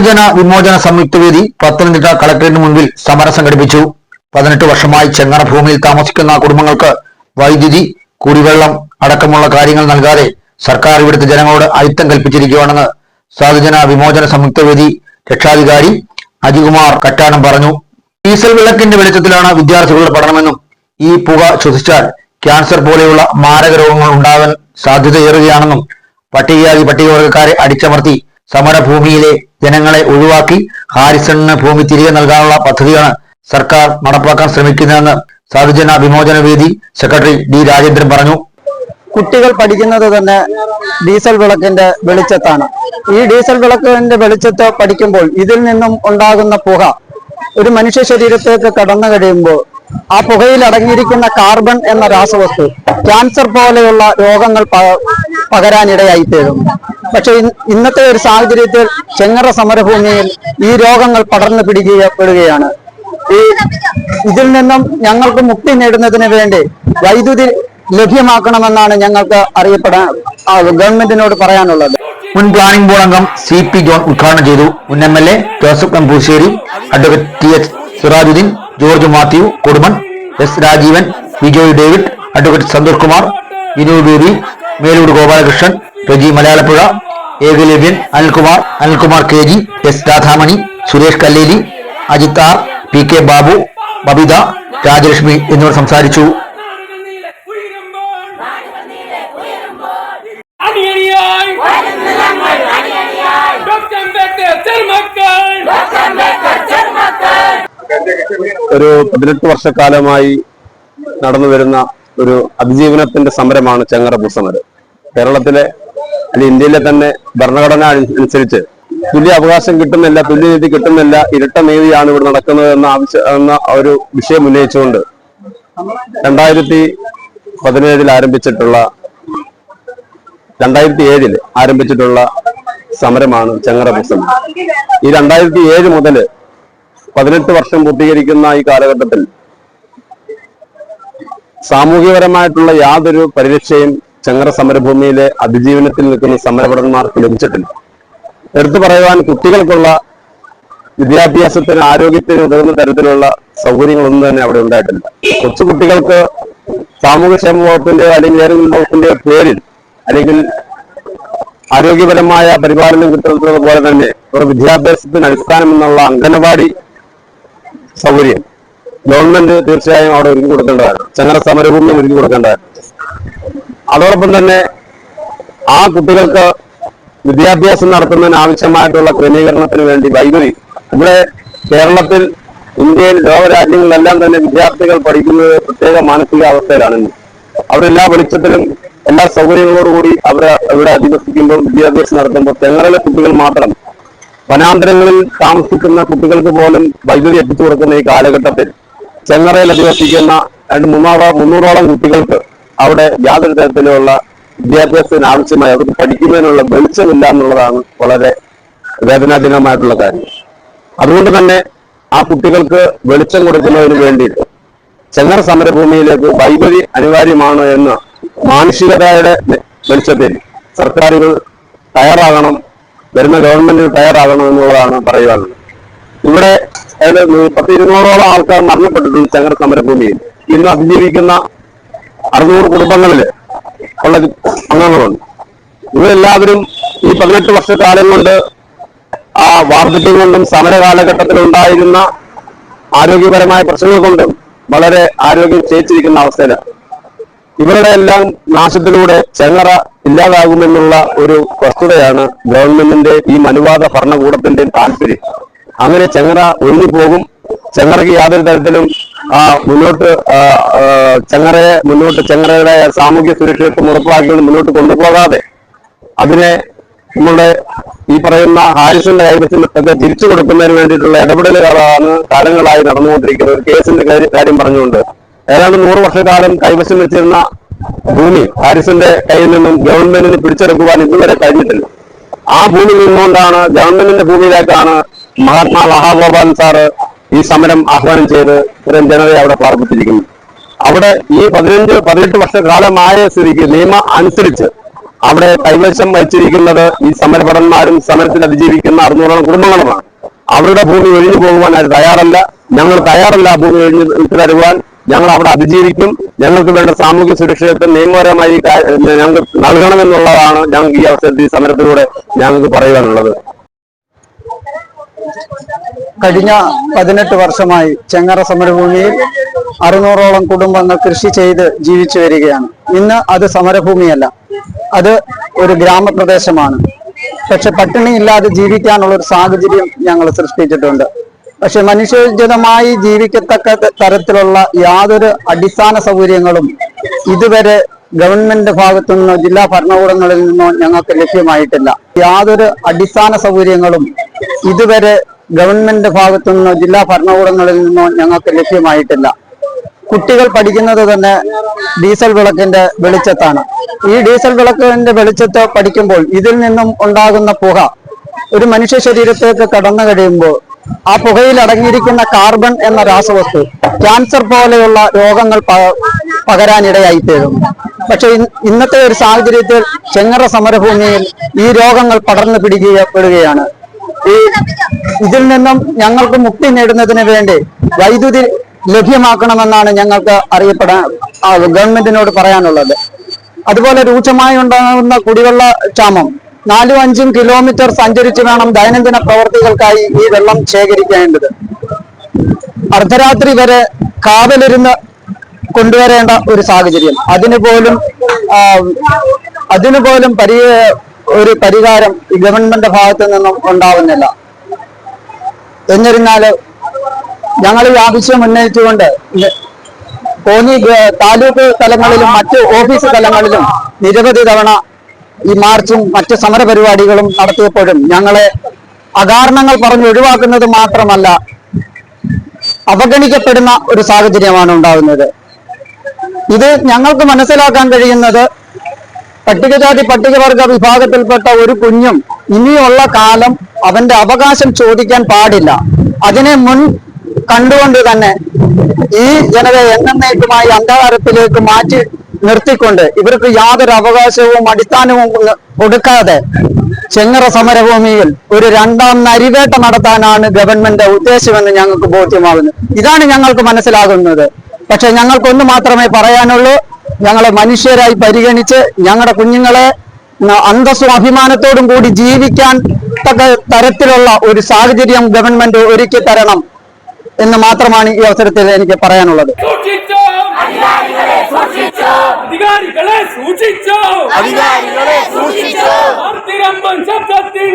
സാധുജന വിമോചന സംയുക്ത വേദി പത്തനംതിട്ട കളക്ടറേറ്റിന് മുൻപിൽ സമരം സംഘടിപ്പിച്ചു. പതിനെട്ട് വർഷമായി ചെങ്ങറ ഭൂമിയിൽ താമസിക്കുന്ന കുടുംബങ്ങൾക്ക് വൈദ്യുതി കുടിവെള്ളം അടക്കമുള്ള കാര്യങ്ങൾ നൽകാതെ സർക്കാർ ഇവിടുത്തെ ജനങ്ങളോട് അയിത്തം കൽപ്പിച്ചിരിക്കുകയാണെന്ന് സാധുജന വിമോചന സംയുക്ത വേദി രക്ഷാധികാരി അജികുമാർ കറ്റാനം പറഞ്ഞു. ഡീസൽ വിളക്കിന്റെ വെളിച്ചത്തിലാണ് വിദ്യാർത്ഥികളുടെ പഠനമെന്നും ഈ പുക ശ്വസിച്ചാൽ ക്യാൻസർ പോലെയുള്ള മാരക രോഗങ്ങൾ ഉണ്ടാകാൻ സാധ്യതയേറുകയാണെന്നും പട്ടികജാതി പട്ടികവർഗക്കാരെ അടിച്ചമർത്തി സമരഭൂമിയിലെ ജനങ്ങളെ ഒഴിവാക്കി ഹാരിസണിന് ഭൂമി തിരികെ നൽകാനുള്ള പദ്ധതിയാണ് സർക്കാർ നടപ്പാക്കാൻ ശ്രമിക്കുന്നതെന്ന് സാധുജന വിമോചന വേദി സെക്രട്ടറി ഡി രാജേന്ദ്രൻ പറഞ്ഞു. കുട്ടികൾ പഠിക്കുന്നത് തന്നെ ഡീസൽ വിളക്കിന്റെ വെളിച്ചത്താണ്. ഈ ഡീസൽ വിളക്കിന്റെ വെളിച്ചത്ത് പഠിക്കുമ്പോൾ ഇതിൽ നിന്നും ഉണ്ടാകുന്ന പുക ഒരു മനുഷ്യ ശരീരത്തേക്ക് കടന്നു കഴിയുമ്പോൾ ആ പുകയിൽ അടങ്ങിയിരിക്കുന്ന കാർബൺ എന്ന രാസവസ്തു ക്യാൻസർ പോലെയുള്ള രോഗങ്ങൾ പകരാനിടയായി പക്ഷെ ഇന്നത്തെ ഒരു സാഹചര്യത്തിൽ ചെങ്ങറ സമരഭൂമിയിൽ ഈ രോഗങ്ങൾ പടർന്നു പിടിക്കപ്പെടുകയാണ് ഈ ഇതിൽ നിന്നും ഞങ്ങൾക്ക് മുക്തി നേടുന്നതിന് വേണ്ടി വൈദ്യുതി ലഭ്യമാക്കണമെന്നാണ് ഞങ്ങൾക്ക് അറിയപ്പെടാൻ ഗവൺമെന്റിനോട് പറയാനുള്ളത്. മുൻ പ്ലാനിംഗ് ബോർഡ് അംഗം സി പി ജോൺ ഉദ്ഘാടനം ചെയ്തു. മുൻ M L A Joseph Kampoosseri advocate T H Sirajuddin George Mathew Kodumon S Rajeevan Vijoy David advocate Santhosh Kumar Vinod Melood Gopalakrishnan Praji Malayalappuzha Ekalavyan Anilkumar Anilkumar K G S Radhamani Suresh Kalleli Ajith R P K Babu Babitha Rajalakshmi എന്നിവർ സംസാരിച്ചു. ഒരു പതിനെട്ട് വർഷക്കാലമായി നടന്നു വരുന്ന ഒരു അതിജീവനത്തിന്റെ സമരമാണ് ചെങ്ങറ ഭൂസമരം കേരളത്തിലെ അല്ലെങ്കിൽ ഇന്ത്യയിലെ തന്നെ ഭരണഘടന അനുസരിച്ച് തുല്യ അവകാശം കിട്ടുന്നില്ല തുല്യനീതി കിട്ടുന്നില്ല ഇരട്ട നീതിയാണ് ഇവിടെ നടക്കുന്നത് എന്ന എന്ന ഒരു വിഷയം ഉന്നയിച്ചുകൊണ്ട് രണ്ടായിരത്തി പതിനേഴിൽ ആരംഭിച്ചിട്ടുള്ള രണ്ടായിരത്തി ഏഴിൽ ആരംഭിച്ചിട്ടുള്ള സമരമാണ് ചെങ്ങറ ഈ രണ്ടായിരത്തി ഏഴ് മുതൽ പതിനെട്ട് വർഷം പൂർത്തീകരിക്കുന്ന ഈ കാലഘട്ടത്തിൽ സാമൂഹികപരമായിട്ടുള്ള യാതൊരു പരിരക്ഷയും ചങ്ങറ സമരഭൂമിയിലെ അതിജീവനത്തിൽ നിൽക്കുന്ന സമരഭടന്മാർക്ക് ലഭിച്ചിട്ടില്ല. എടുത്തു പറയുവാൻ കുട്ടികൾക്കുള്ള വിദ്യാഭ്യാസത്തിന് ആരോഗ്യത്തിന് ഉതകുന്ന തരത്തിലുള്ള സൗകര്യങ്ങളൊന്നും തന്നെ അവിടെ ഉണ്ടായിട്ടില്ല. കൊച്ചു കുട്ടികൾക്ക് സാമൂഹ്യക്ഷേമ വകുപ്പിന്റെ അല്ലെങ്കിൽ ഏതെങ്കിലും വകുപ്പിന്റെ പേരിൽ അല്ലെങ്കിൽ ആരോഗ്യപരമായ പരിപാലനം കിട്ടുന്നത് പോലെ തന്നെ ഒരു വിദ്യാഭ്യാസത്തിന് അടിസ്ഥാനം എന്നുള്ള അംഗനവാടി സൗകര്യം ഗവൺമെന്റ് തീർച്ചയായും അവിടെ ഒരുക്കി കൊടുക്കേണ്ടതാണ് ചങ്ങര സമരഭൂമി ഒരുക്കി കൊടുക്കേണ്ടതാണ് അതോടൊപ്പം തന്നെ ആ കുട്ടികൾക്ക് വിദ്യാഭ്യാസം നടത്തുന്നതിന് ആവശ്യമായിട്ടുള്ള ക്രമീകരണത്തിന് വേണ്ടി വൈദ്യുതി ഇവിടെ കേരളത്തിൽ ഇന്ത്യയിൽ ലോകരാജ്യങ്ങളിലെല്ലാം തന്നെ വിദ്യാർത്ഥികൾ പഠിക്കുന്നത് പ്രത്യേക മാനസിക അവസ്ഥയിലാണ് ഇന്ന്. അവരെല്ലാ വെളിച്ചത്തിലും എല്ലാ സൗകര്യങ്ങളോടുകൂടി അവർ ഇവിടെ അധിവസിക്കുമ്പോൾ വിദ്യാഭ്യാസം നടത്തുമ്പോൾ തെങ്ങറിലെ കുട്ടികൾ മാത്രം വനാന്തരങ്ങളിൽ താമസിക്കുന്ന കുട്ടികൾക്ക് പോലും വൈദ്യുതി എത്തിച്ചു കൊടുക്കുന്ന ഈ കാലഘട്ടത്തിൽ ചെങ്ങറയിൽ അധിവസിക്കുന്ന രണ്ട് മുന്നൂറോ മുന്നൂറോളം കുട്ടികൾക്ക് അവിടെ യാതൊരു തരത്തിലുള്ള വിദ്യാഭ്യാസത്തിന് ആവശ്യമായി അവർക്ക് പഠിക്കുന്നതിനുള്ള വെളിച്ചമില്ല എന്നുള്ളതാണ് വളരെ വേദനാജനകമായിട്ടുള്ള കാര്യം. അതുകൊണ്ട് തന്നെ ആ കുട്ടികൾക്ക് വെളിച്ചം കൊടുക്കുന്നതിന് വേണ്ടിയിട്ട് ചെങ്ങറ സമരഭൂമിയിലേക്ക് വൈദ്യുതി അനിവാര്യമാണ് എന്ന് മാനുഷികതയുടെ വെളിച്ചത്തിൽ സർക്കാരുകൾ തയ്യാറാകണം വരുന്ന ഗവൺമെന്റിന് തയ്യാറാകണം എന്നുള്ളതാണ് പറയുവാനുള്ളത്. ഇവിടെ ഏതാണ്ട് പത്തിരുന്നൂറോളം ആൾക്കാർ മരണപ്പെട്ടിട്ടുണ്ട് ചെങ്ങറ സമരഭൂമിയിൽ. ഇന്ന് അതിജീവിക്കുന്ന അറുന്നൂറ് കുടുംബങ്ങളിൽ ഉള്ള അംഗങ്ങളുണ്ട്. ഇവരെല്ലാവരും ഈ പതിനെട്ട് വർഷക്കാലം കൊണ്ട് ആ വാർദ്ധക്യം കൊണ്ടും സമര കാലഘട്ടത്തിൽ ഉണ്ടായിരുന്ന ആരോഗ്യപരമായ പ്രശ്നങ്ങൾ കൊണ്ടും വളരെ ആരോഗ്യം ക്ഷയിച്ചിരിക്കുന്ന അവസ്ഥയിലാണ്. ഇവരുടെ എല്ലാം നാശത്തിലൂടെ ചെങ്ങറ ഇല്ലാതാകുമെന്നുള്ള ഒരു വസ്തുതയാണ് ഗവൺമെന്റിന്റെ ഈ മനുവാദ ഭരണകൂടത്തിന്റെ താല്പര്യം. അങ്ങനെ ചെങ്ങറ ഒഴിഞ്ഞു പോകും ചെങ്ങറയ്ക്ക് യാതൊരു തരത്തിലും മുന്നോട്ട് ആ, മുന്നോട്ട് ചെങ്ങറയുടെ സാമൂഹ്യ സുരക്ഷിതത്വം ഉറപ്പാക്കിയത് മുന്നോട്ട് കൊണ്ടുപോകാതെ അതിനെ നമ്മളുടെ ഈ പറയുന്ന ഹാരിസന്റെ കൈവശത്തൊക്കെ തിരിച്ചു കൊടുക്കുന്നതിന് വേണ്ടിയിട്ടുള്ള ഇടപെടലുകളാണ് കാലങ്ങളായി നടന്നുകൊണ്ടിരിക്കുന്നത്. ഒരു കേസിന്റെ കാര്യം പറഞ്ഞുകൊണ്ട്. ഏതാണ്ട് നൂറ് വർഷക്കാലം കൈവശം വെച്ചിരുന്ന ഭൂമി ഹാരിസിന്റെ കയ്യിൽ നിന്നും ഗവൺമെന്റിന് പിടിച്ചെടുക്കുവാൻ ഇതുവരെ കഴിഞ്ഞിട്ടില്ല. ആ ഭൂമി നിന്നുകൊണ്ടാണ് ഗവൺമെന്റിന്റെ ഭൂമിയിലേക്കാണ് മഹാത്മാ മഹാഗോപാൽ സാറ് ഈ സമരം ആഹ്വാനം ചെയ്ത് ഇത്തരം ജനതയെ അവിടെ പാർപ്പിച്ചിരിക്കുന്നു. അവിടെ ഈ പതിനഞ്ച് പതിനെട്ട് വർഷക്കാലമായ സ്ഥിതിക്ക് നിയമം അനുസരിച്ച് അവിടെ കൈവശം വച്ചിരിക്കുന്നത് ഈ സമരഭടന്മാരും സമരത്തിൽ അതിജീവിക്കുന്ന അറുന്നൂറോളം കുടുംബങ്ങളുമാണ്. അവരുടെ ഭൂമി ഒഴിഞ്ഞു പോകുവാൻ അത് തയ്യാറല്ല. ഞങ്ങൾ തയ്യാറല്ല ഭൂമി ഒഴിഞ്ഞു തരുവാൻ ഞങ്ങൾ അവിടെ അതിജീവിക്കും. ഞങ്ങൾക്ക് വേണ്ട സാമൂഹ്യ സുരക്ഷിതത്വം നിയമപരമായി ഞങ്ങൾക്ക് നൽകണമെന്നുള്ളതാണ് ഞങ്ങൾക്ക് ഈ അവസരത്തിൽ സമരത്തിലൂടെ ഞങ്ങൾക്ക് പറയുവാനുള്ളത്. കഴിഞ്ഞ പതിനെട്ട് വർഷമായി ചെങ്ങറ സമരഭൂമിയിൽ അറുന്നൂറോളം കുടുംബങ്ങൾ കൃഷി ചെയ്ത് ജീവിച്ചു വരികയാണ്. ഇന്ന് അത് സമരഭൂമിയല്ല. അത് ഒരു ഗ്രാമപ്രദേശമാണ്. പക്ഷെ പട്ടിണി ഇല്ലാതെ ജീവിക്കാനുള്ള ഒരു സാഹചര്യം ഞങ്ങൾ സൃഷ്ടിച്ചിട്ടുണ്ട്. പക്ഷെ മനുഷ്യോചിതമായി ജീവിക്കത്തക്ക തരത്തിലുള്ള യാതൊരു അടിസ്ഥാന സൗകര്യങ്ങളും ഇതുവരെ ഗവൺമെന്റ് ഭാഗത്തു നിന്നോ ജില്ലാ ഭരണകൂടങ്ങളിൽ നിന്നോ ഞങ്ങൾക്ക് ലഭ്യമായിട്ടില്ല. യാതൊരു അടിസ്ഥാന സൗകര്യങ്ങളും ഇതുവരെ ഗവൺമെന്റ് ഭാഗത്തു നിന്നോ ജില്ലാ ഭരണകൂടങ്ങളിൽ നിന്നോ ഞങ്ങൾക്ക് ലഭ്യമായിട്ടില്ല. കുട്ടികൾ പഠിക്കുന്നത് തന്നെ ഡീസൽ വിളക്കിന്റെ വെളിച്ചത്താണ്. ഈ ഡീസൽ വിളക്കിന്റെ വെളിച്ചത്ത് പഠിക്കുമ്പോൾ ഇതിൽ നിന്നും ഉണ്ടാകുന്ന പുക ഒരു മനുഷ്യ ശരീരത്തേക്ക് കടന്നു കഴിയുമ്പോൾ ആ പുകയിൽ അടങ്ങിയിരിക്കുന്ന കാർബൺ എന്ന രാസവസ്തു ക്യാൻസർ പോലെയുള്ള രോഗങ്ങൾ പകരാനിടയായി തീരും പക്ഷെ ഇന്നത്തെ ഒരു സാഹചര്യത്തിൽ ചെങ്ങറ സമരഭൂമിയിൽ ഈ രോഗങ്ങൾ പടർന്നു പിടിക്കപ്പെടുകയാണ് ഈ ഇതിൽ നിന്നും ഞങ്ങൾക്ക് മുക്തി നേടുന്നതിന് വേണ്ടി വൈദ്യുതി ലഭ്യമാക്കണമെന്നാണ് ഞങ്ങൾക്ക് അറിയപ്പെടാൻ ഗവൺമെന്റിനോട് പറയാനുള്ളത്. അതുപോലെ രൂക്ഷമായി ഉണ്ടാകുന്ന കുടിവെള്ള ക്ഷാമം. നാലും അഞ്ചും കിലോമീറ്റർ സഞ്ചരിച്ചു വേണം ദൈനംദിന പ്രവർത്തികൾക്കായി ഈ വെള്ളം ശേഖരിക്കേണ്ടത്. അർദ്ധരാത്രി വരെ കാവലിരുന്ന് കൊണ്ടുവരേണ്ട ഒരു സാഹചര്യം. അതിനു പോലും അതിനു പോലും പരി ഒരു പരിഹാരം ഗവൺമെന്റ് ഭാഗത്തു നിന്നും ഉണ്ടാവുന്നില്ല. എന്നിരുന്നാൽ ഞങ്ങൾ ഈ ആവശ്യം ഉന്നയിച്ചുകൊണ്ട് കോന്നി താലൂക്ക് തലങ്ങളിലും മറ്റ് ഓഫീസ് തലങ്ങളിലും നിരവധി തവണ ഈ മാർച്ചും മറ്റ് സമരപരിപാടികളും നടത്തിയപ്പോഴും ഞങ്ങളെ അകാരണങ്ങൾ പറഞ്ഞ് ഒഴിവാക്കുന്നത് മാത്രമല്ല അവഗണിക്കപ്പെടുന്ന ഒരു സാഹചര്യമാണ് ഉണ്ടാകുന്നത് ഇത് ഞങ്ങൾക്ക് മനസ്സിലാക്കാൻ കഴിയുന്നത് പട്ടികജാതി പട്ടികവർഗ വിഭാഗത്തിൽപ്പെട്ട ഒരു കുഞ്ഞും ഇനിയുള്ള കാലം അവന്റെ അവകാശം ചോദിക്കാൻ പാടില്ല. അതിനെ മുൻ കണ്ടുകൊണ്ട് തന്നെ ഈ ജനതയെ എന്നേക്കുമായി അന്ധകാരത്തിലേക്ക് മാറ്റി നിർത്തിക്കൊണ്ട് ഇവർക്ക് യാതൊരു അവകാശവും അടിസ്ഥാനവും കൊടുക്കാതെ ചെങ്ങറ സമരഭൂമിയിൽ ഒരു രണ്ടാം നരിവേട്ട നടത്താനാണ് ഗവൺമെന്റ് ഉദ്ദേശമെന്ന് ഞങ്ങൾക്ക് ബോധ്യമാകുന്നു. ഇതാണ് ഞങ്ങൾക്ക് മനസ്സിലാകുന്നത്. പക്ഷെ ഞങ്ങൾക്കൊന്ന് മാത്രമേ പറയാനുള്ളൂ. ഞങ്ങളെ മനുഷ്യരായി പരിഗണിച്ച് ഞങ്ങളുടെ കുഞ്ഞുങ്ങളെ അന്തസ്സും അഭിമാനത്തോടും കൂടി ജീവിക്കാൻ തക്ക തരത്തിലുള്ള ഒരു സാഹചര്യം ഗവൺമെന്റ് ഒരുക്കി തരണം എന്ന് മാത്രമാണ് ഈ അവസരത്തിൽ എനിക്ക് പറയാനുള്ളത്. അധികാരികളെ സൂക്ഷിച്ചോ. അധികാരികളെ സൂക്ഷിച്ചോ. ശബ്ദത്തിൽ.